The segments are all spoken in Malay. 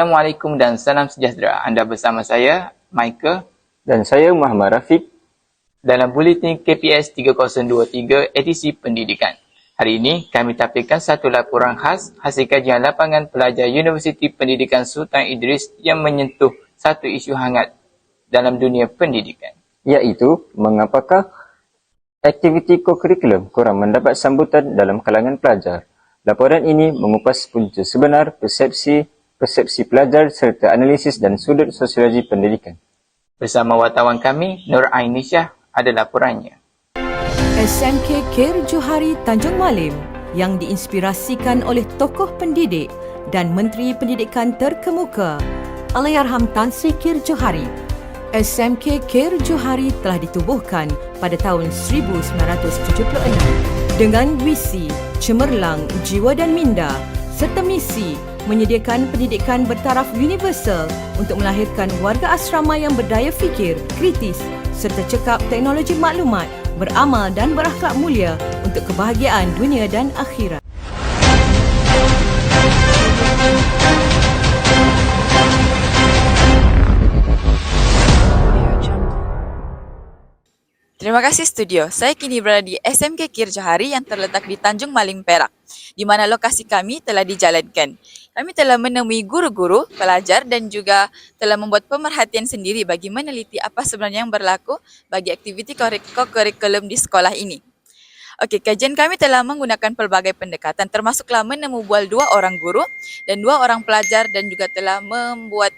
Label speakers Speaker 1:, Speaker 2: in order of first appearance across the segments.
Speaker 1: Assalamualaikum dan salam sejahtera. Anda bersama saya, Michael,
Speaker 2: Dan saya Muhammad Rafiq.
Speaker 1: dalam Buletin KPS 3023 edisi pendidikan. Hari ini, kami tampilkan satu laporan khas hasil kajian lapangan pelajar Universiti Pendidikan Sultan Idris yang menyentuh satu isu hangat dalam dunia pendidikan.
Speaker 2: Iaitu, mengapakah aktiviti kokurikulum kurang mendapat sambutan dalam kalangan pelajar. Laporan ini mengupas punca sebenar persepsi persepsi pelajar serta analisis dan sudut sosiologi pendidikan.
Speaker 1: Bersama wartawan kami, Nur Ainisha, ada laporannya.
Speaker 3: SMK Kir Johari Tanjung Malim yang diinspirasikan oleh tokoh pendidik dan Menteri Pendidikan terkemuka Allahyarham Tan Sri Kir Johari. SMK Kir Johari telah ditubuhkan pada tahun 1976 dengan visi cemerlang jiwa dan minda serta misi menyediakan pendidikan bertaraf universal untuk melahirkan warga asrama yang berdaya fikir, kritis serta cekap teknologi maklumat, beramal dan berakhlak mulia untuk kebahagiaan dunia dan akhirat.
Speaker 4: Terima kasih studio. Saya kini berada di SMK Kir Johari yang terletak di Tanjung Malim Perak, di mana lokasi kami telah dijalankan. Kami telah menemui guru-guru, pelajar dan juga telah membuat pemerhatian sendiri bagi meneliti apa sebenarnya yang berlaku bagi aktiviti kurikulum di sekolah ini. Okey, kajian kami telah menggunakan pelbagai pendekatan termasuklah menemu bual dua orang guru dan dua orang pelajar dan juga telah membuat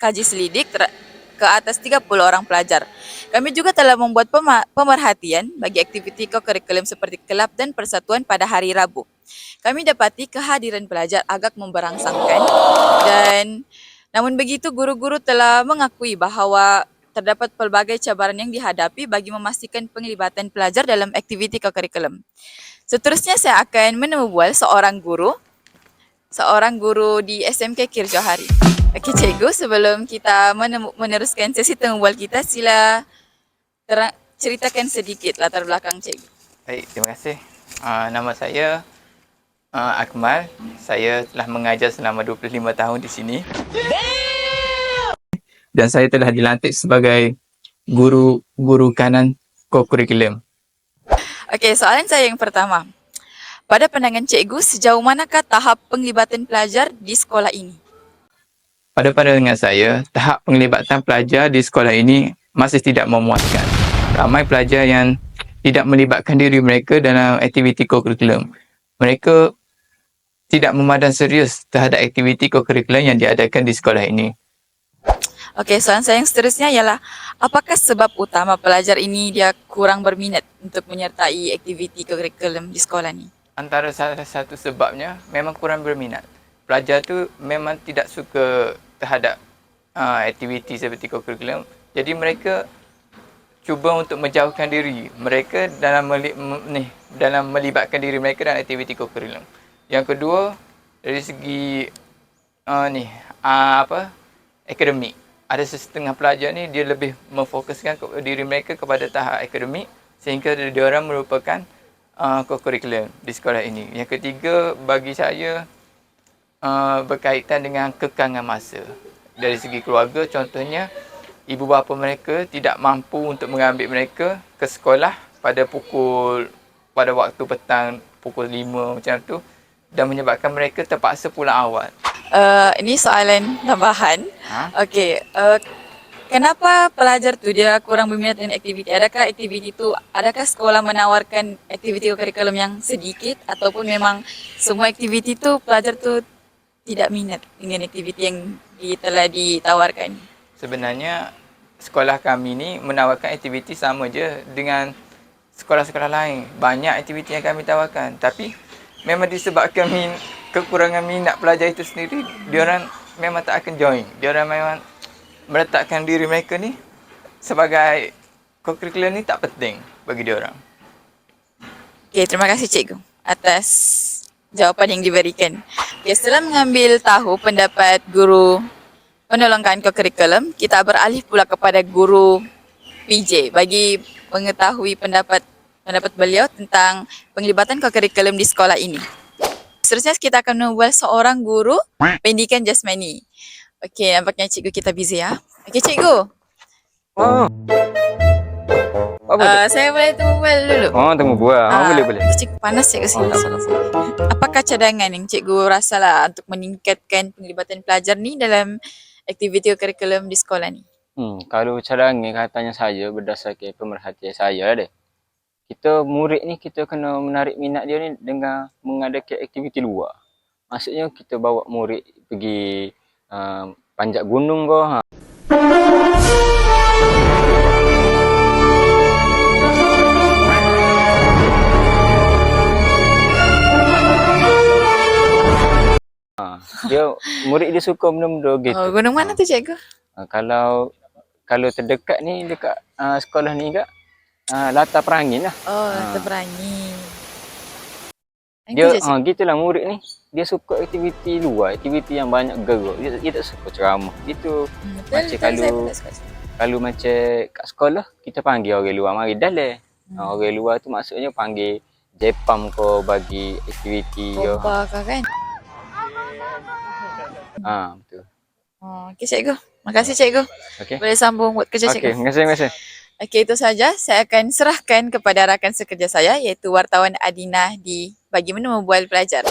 Speaker 4: kaji selidik ter- ke atas 30 orang pelajar. Kami juga telah membuat pemerhatian bagi aktiviti kokurikulum seperti kelab dan persatuan pada hari Rabu. Kami dapati kehadiran pelajar agak memberangsangkan dan namun begitu guru-guru telah mengakui bahawa terdapat pelbagai cabaran yang dihadapi bagi memastikan penglibatan pelajar dalam aktiviti kokurikulum. Seterusnya saya akan menemubual seorang guru seorang guru di SMK Kir Johari. Okey cikgu, sebelum kita meneruskan sesi temu bual kita, sila terang, ceritakan sedikit latar belakang cikgu.
Speaker 1: Baik, terima kasih. Uh, nama saya uh, Akmal. Saya telah mengajar selama 25 tahun di sini. Dan saya telah dilantik sebagai guru guru kanan kokurikulum.
Speaker 4: Okey, soalan saya yang pertama. Pada pandangan cikgu, sejauh manakah tahap penglibatan pelajar di sekolah ini?
Speaker 1: Pada pandangan saya, tahap penglibatan pelajar di sekolah ini masih tidak memuaskan. Ramai pelajar yang tidak melibatkan diri mereka dalam aktiviti kokurikulum. Mereka tidak memandang serius terhadap aktiviti kokurikulum yang diadakan di sekolah ini.
Speaker 4: Okey, soalan saya yang seterusnya ialah apakah sebab utama pelajar ini dia kurang berminat untuk menyertai aktiviti kurikulum di sekolah ni?
Speaker 1: Antara salah satu sebabnya memang kurang berminat. Pelajar tu memang tidak suka terhadap uh, aktiviti seperti kokurikulum. Jadi mereka cuba untuk menjauhkan diri mereka dalam meli, ni dalam melibatkan diri mereka dalam aktiviti kokurikulum. Yang kedua dari segi uh, ni uh, apa akademik. Ada setengah pelajar ni dia lebih memfokuskan ke diri mereka kepada tahap akademik sehingga dia orang merupakan uh, kokurikulum di sekolah ini. Yang ketiga bagi saya uh, berkaitan dengan kekangan masa. Dari segi keluarga contohnya ibu bapa mereka tidak mampu untuk mengambil mereka ke sekolah pada pukul pada waktu petang pukul 5 macam tu dan menyebabkan mereka terpaksa pulang awal.
Speaker 4: Uh, ini soalan tambahan.
Speaker 1: Ha?
Speaker 4: Okey, uh, kenapa pelajar tu dia kurang berminat dengan aktiviti? Adakah aktiviti itu, adakah sekolah menawarkan aktiviti kurikulum yang sedikit ataupun memang semua aktiviti tu pelajar tu tidak minat dengan aktiviti yang telah ditawarkan?
Speaker 1: Sebenarnya sekolah kami ni menawarkan aktiviti sama je dengan sekolah-sekolah lain. Banyak aktiviti yang kami tawarkan tapi memang disebabkan min, kekurangan minat pelajar itu sendiri, diorang memang tak akan join. Diorang memang meletakkan diri mereka ni sebagai kokurikulum ni tak penting bagi diorang.
Speaker 4: Okey, terima kasih cikgu atas jawapan yang diberikan. Okay, setelah mengambil tahu pendapat guru penolongkan kokurikulum, kita beralih pula kepada guru PJ bagi mengetahui pendapat pendapat beliau tentang penglibatan kokurikulum di sekolah ini. seterusnya kita akan membual seorang guru pendidikan jasmani. Okey, nampaknya cikgu kita busy ya. Okey, cikgu.
Speaker 2: Oh. Apa?
Speaker 4: Uh, saya boleh tunggu bual dulu.
Speaker 2: Oh, tunggu buah. Oh,
Speaker 4: Ah,
Speaker 2: boleh boleh.
Speaker 4: Cikgu panas cikgu
Speaker 2: Oh,
Speaker 4: sini.
Speaker 2: apa.
Speaker 4: Apakah cadangan yang cikgu rasalah untuk meningkatkan penglibatan pelajar ni dalam aktiviti kurikulum di sekolah ni?
Speaker 2: Hmm, kalau cadangan katanya saya berdasarkan pemerhatian saya lah deh. Kita murid ni kita kena menarik minat dia ni dengan mengadakan aktiviti luar. Maksudnya kita bawa murid pergi uh, panjat gunung ke ha. Ha, dia murid dia suka benda-benda gitu.
Speaker 4: Oh, gunung mana tu cikgu?
Speaker 2: Uh, kalau kalau terdekat ni dekat uh, sekolah ni kak uh, latar perangin lah.
Speaker 4: Oh,
Speaker 2: Ah.
Speaker 4: terperangi.
Speaker 2: Dia
Speaker 4: Itu je, cikgu.
Speaker 2: ha gitulah murid ni. Dia suka aktiviti luar, aktiviti yang banyak gerak. Dia, dia tak suka ceramah. Itu
Speaker 4: Hmm, betul,
Speaker 2: macam
Speaker 4: betul,
Speaker 2: kalau- kalau macam kat sekolah kita panggil orang luar mari dalam.
Speaker 4: Hmm.
Speaker 2: Ha, orang luar tu maksudnya panggil Jepam ke bagi aktiviti.
Speaker 4: Bomba kah kan?
Speaker 2: Ha, betul.
Speaker 4: Oh, okey cikgu. Makasih cikgu.
Speaker 2: Okey.
Speaker 4: Boleh sambung buat kerja
Speaker 2: Okey,
Speaker 4: cikgu.
Speaker 2: terima kasih, terima kasih.
Speaker 4: Okey, itu saja. Saya akan serahkan kepada rakan sekerja saya iaitu wartawan Adina di Bagaimana Membual Pelajar.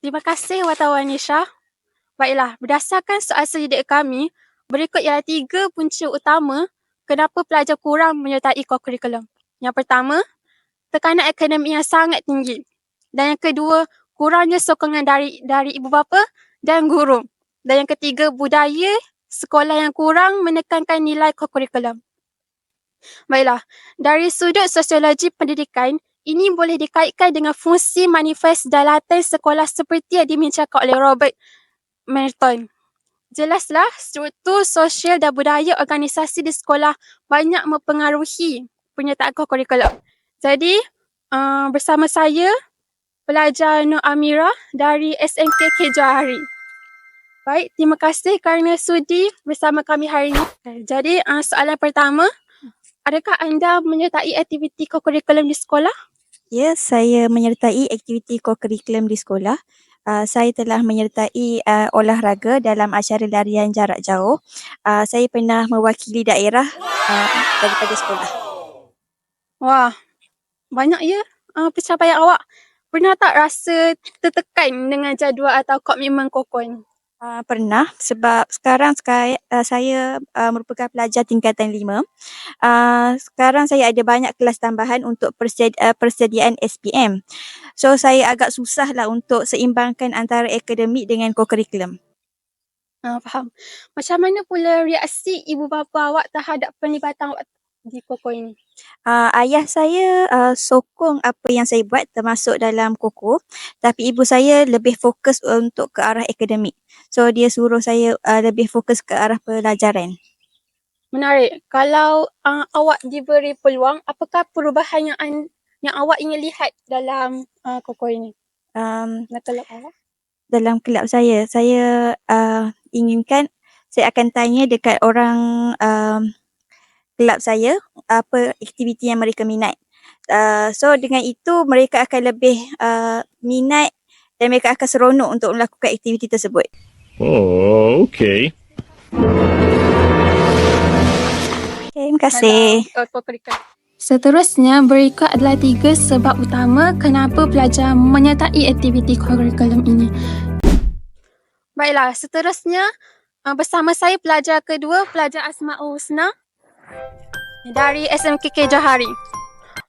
Speaker 5: Terima kasih wartawan Nisha. Baiklah, berdasarkan soal selidik kami, berikut ialah tiga punca utama kenapa pelajar kurang menyertai kurikulum. Yang pertama, tekanan akademik yang sangat tinggi. Dan yang kedua, kurangnya sokongan dari dari ibu bapa dan guru. Dan yang ketiga, budaya sekolah yang kurang menekankan nilai kurikulum. Baiklah, dari sudut sosiologi pendidikan, ini boleh dikaitkan dengan fungsi manifest dan laten sekolah seperti yang dibincangkan oleh Robert Merton. Jelaslah struktur sosial dan budaya organisasi di sekolah banyak mempengaruhi penyertaan kurikulum. Jadi, uh, bersama saya, pelajar Nur Amira dari SMK K Johari. Baik, terima kasih kerana sudi bersama kami hari ini. Jadi, uh, soalan pertama, adakah anda menyertai aktiviti kurikulum di sekolah?
Speaker 6: Ya, saya menyertai aktiviti kokurikulum di sekolah. Uh, saya telah menyertai uh, olahraga dalam acara larian jarak jauh. Uh, saya pernah mewakili daerah uh, daripada sekolah.
Speaker 5: Wah, banyak ya uh, pencapaian awak. Pernah tak rasa tertekan dengan jadual atau komitmen kokon?
Speaker 6: Uh, pernah sebab sekarang sekali, uh, saya uh, merupakan pelajar tingkatan lima. Uh, sekarang saya ada banyak kelas tambahan untuk persedi- uh, persediaan SPM. So saya agak susah lah untuk seimbangkan antara akademik dengan kokurikulum.
Speaker 5: Uh, faham. Macam mana pula reaksi ibu bapa awak terhadap penlibatan awak di koko ini?
Speaker 6: Uh, ayah saya uh, sokong apa yang saya buat termasuk dalam koko tapi ibu saya lebih fokus untuk ke arah akademik. So dia suruh saya uh, lebih fokus ke arah pelajaran.
Speaker 5: Menarik. Kalau uh, awak diberi peluang, apakah perubahan yang an- yang awak ingin lihat dalam uh, koko ini?
Speaker 6: Um,
Speaker 5: kelab awak?
Speaker 6: dalam kelab saya, saya uh, inginkan saya akan tanya dekat orang um, kelab saya apa aktiviti yang mereka minat. Uh, so dengan itu mereka akan lebih uh, minat dan mereka akan seronok untuk melakukan aktiviti tersebut.
Speaker 7: Oh, okay.
Speaker 6: Okay, terima kasih.
Speaker 5: Seterusnya, berikut adalah tiga sebab utama kenapa pelajar menyertai aktiviti kurikulum ini. Baiklah, seterusnya uh, bersama saya pelajar kedua, pelajar Asma'ul Husna dari SMKK Johari.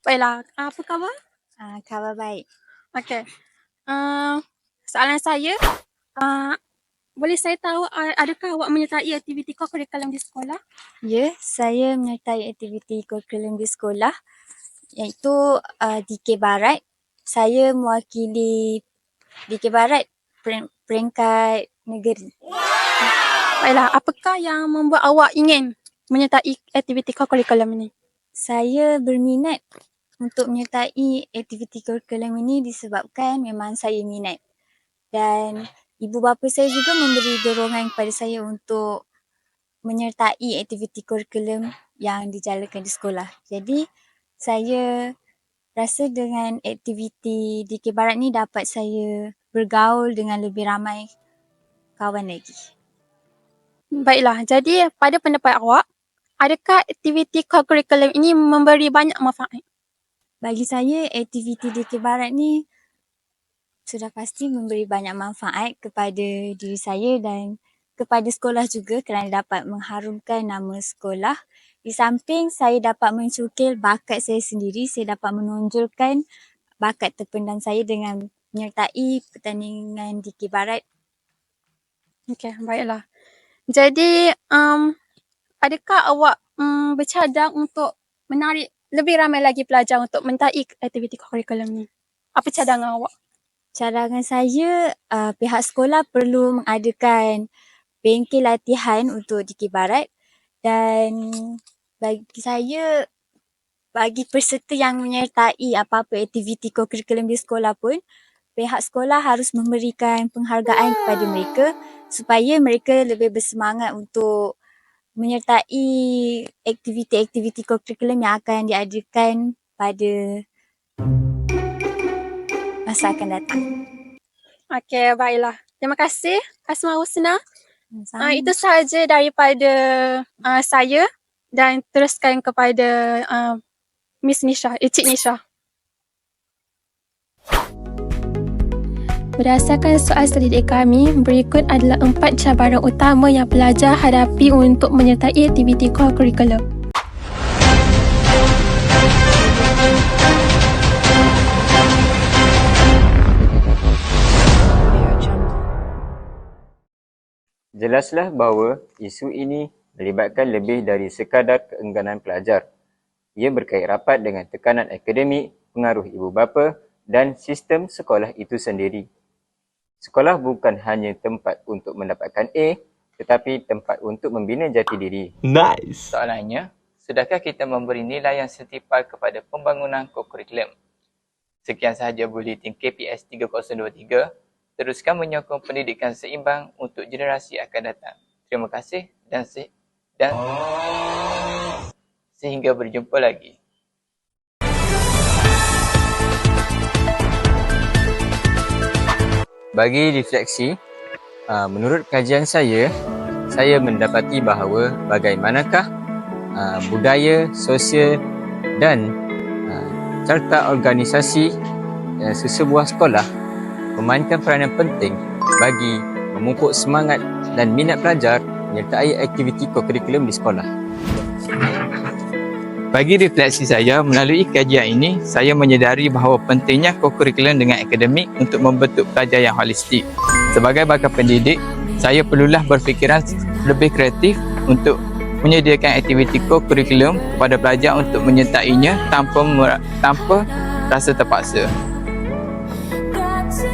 Speaker 5: Baiklah, apa khabar?
Speaker 6: Uh, khabar baik.
Speaker 5: Okey. Uh, soalan saya, uh, boleh saya tahu uh, adakah awak menyertai aktiviti kurikulum di sekolah?
Speaker 6: Ya, saya menyertai aktiviti kurikulum di sekolah iaitu uh, DK Barat. Saya mewakili DK Barat per- peringkat negeri.
Speaker 5: Baiklah, apakah yang membuat awak ingin menyertai aktiviti kurikulum ini?
Speaker 6: Saya berminat untuk menyertai aktiviti kurikulum ini disebabkan memang saya minat. Dan ibu bapa saya juga memberi dorongan kepada saya untuk menyertai aktiviti kurikulum yang dijalankan di sekolah. Jadi saya rasa dengan aktiviti di Barat ni dapat saya bergaul dengan lebih ramai kawan lagi.
Speaker 5: Baiklah, jadi pada pendapat awak, adakah aktiviti co-curriculum ini memberi banyak manfaat?
Speaker 6: Bagi saya, aktiviti di Barat ni sudah pasti memberi banyak manfaat kepada diri saya dan kepada sekolah juga kerana dapat mengharumkan nama sekolah. Di samping saya dapat mencukil bakat saya sendiri, saya dapat menonjolkan bakat terpendam saya dengan menyertai pertandingan di Barat.
Speaker 5: Okey, baiklah. Jadi, um, adakah awak um, bercadang untuk menarik lebih ramai lagi pelajar untuk menyertai aktiviti co-curriculum ni? Apa cadangan awak?
Speaker 6: Cadangan saya, uh, pihak sekolah perlu mengadakan bengkel latihan untuk di Barat dan bagi saya, bagi peserta yang menyertai apa-apa aktiviti co-curriculum di sekolah pun, pihak sekolah harus memberikan penghargaan kepada mereka supaya mereka lebih bersemangat untuk menyertai aktiviti-aktiviti co-curriculum yang akan diadakan pada masa akan datang.
Speaker 5: Okey, baiklah. Terima kasih Asma Husna. Uh, itu sahaja daripada uh, saya dan teruskan kepada uh, Miss Nisha, eh, Cik Nisha. Berdasarkan soal selidik kami, berikut adalah empat cabaran utama yang pelajar hadapi untuk menyertai aktiviti co-curriculum.
Speaker 2: Jelaslah bahawa isu ini melibatkan lebih dari sekadar keengganan pelajar. Ia berkait rapat dengan tekanan akademik, pengaruh ibu bapa dan sistem sekolah itu sendiri. Sekolah bukan hanya tempat untuk mendapatkan A tetapi tempat untuk membina jati diri.
Speaker 7: Nice.
Speaker 1: Soalannya, sudahkah kita memberi nilai yang setimpal kepada pembangunan co-curriculum? Sekian sahaja Bulletin KPS 3023. Teruskan menyokong pendidikan seimbang untuk generasi akan datang. Terima kasih dan se- dan sehingga berjumpa lagi.
Speaker 2: Bagi refleksi, uh, menurut kajian saya, saya mendapati bahawa bagaimanakah uh, budaya, sosial dan uh, serta organisasi uh, sesebuah sekolah memainkan peranan penting bagi memupuk semangat dan minat pelajar menyertai aktiviti co-curriculum di sekolah.
Speaker 1: Bagi refleksi saya, melalui kajian ini, saya menyedari bahawa pentingnya co-curriculum dengan akademik untuk membentuk pelajar yang holistik. Sebagai bakal pendidik, saya perlulah berfikiran lebih kreatif untuk menyediakan aktiviti co-curriculum kepada pelajar untuk menyertainya tanpa tanpa rasa terpaksa.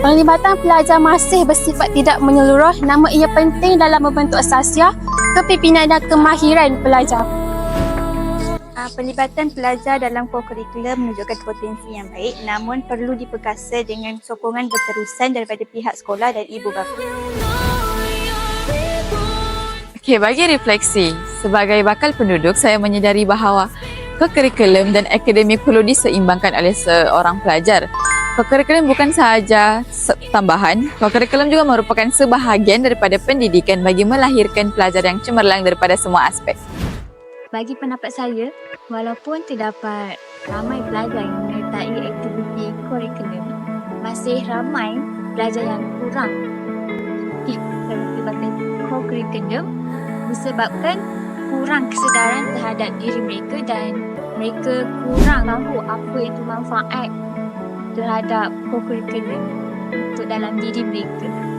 Speaker 5: Penglibatan pelajar masih bersifat tidak menyeluruh namun ia penting dalam membentuk asasiah, kepimpinan dan kemahiran pelajar.
Speaker 6: Uh, pelibatan pelajar dalam co-curriculum menunjukkan potensi yang baik namun perlu diperkasa dengan sokongan berterusan daripada pihak sekolah dan ibu bapa.
Speaker 4: Okey, bagi refleksi, sebagai bakal penduduk, saya menyedari bahawa co-curriculum dan akademik perlu diseimbangkan oleh seorang pelajar. Co-curriculum bukan sahaja tambahan, co-curriculum juga merupakan sebahagian daripada pendidikan bagi melahirkan pelajar yang cemerlang daripada semua aspek.
Speaker 6: Bagi pendapat saya, walaupun terdapat ramai pelajar yang menyertai aktiviti kurikulum, masih ramai pelajar yang kurang pelibatan co-curriculum disebabkan kurang kesedaran terhadap diri mereka dan mereka kurang tahu apa itu manfaat terhadap co-curriculum untuk dalam diri mereka.